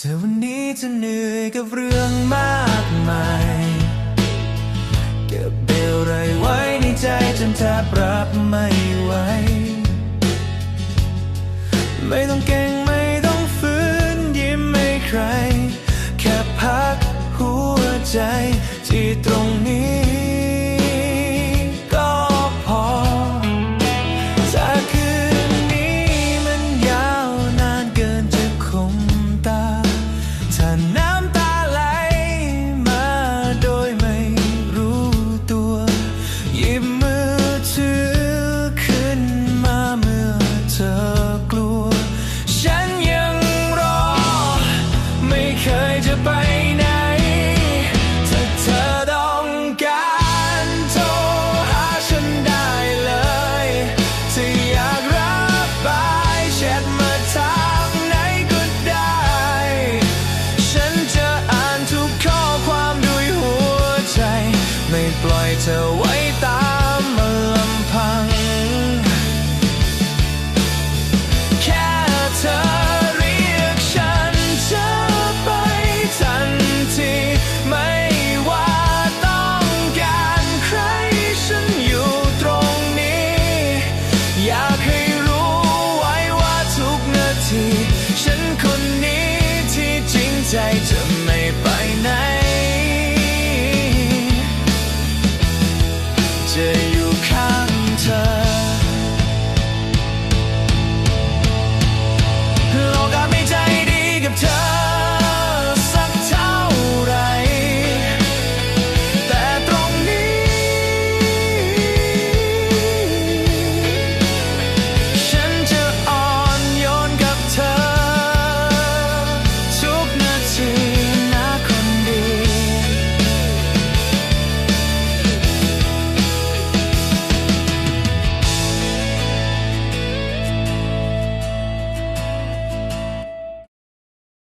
เธอวันนี้จะเหนื่อยกับเรื่องมากมาย เก็บเบลไรไว้ในใจจนแทบรับไม่ไหว ไม่ต้องเก่งไม่ต้องฝืนยิ้มให้ใคร แค่พักหัวใจที่ตรงนี้ก็พอถ้าคืน ยจะไปไหน ถ้าเธอต้องการโทรหาฉันได้เลยถ้าอยากระบายแชทมาทางไหนก็ได้ ฉันจะอ่านทุกข้อความด้วยหัวใจ ไม่ปล่อยเธอไว้ ฉันคนนี้ที่จริงใจจะไม่ไปไหนจะ